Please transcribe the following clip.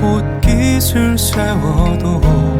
못 기술 세워도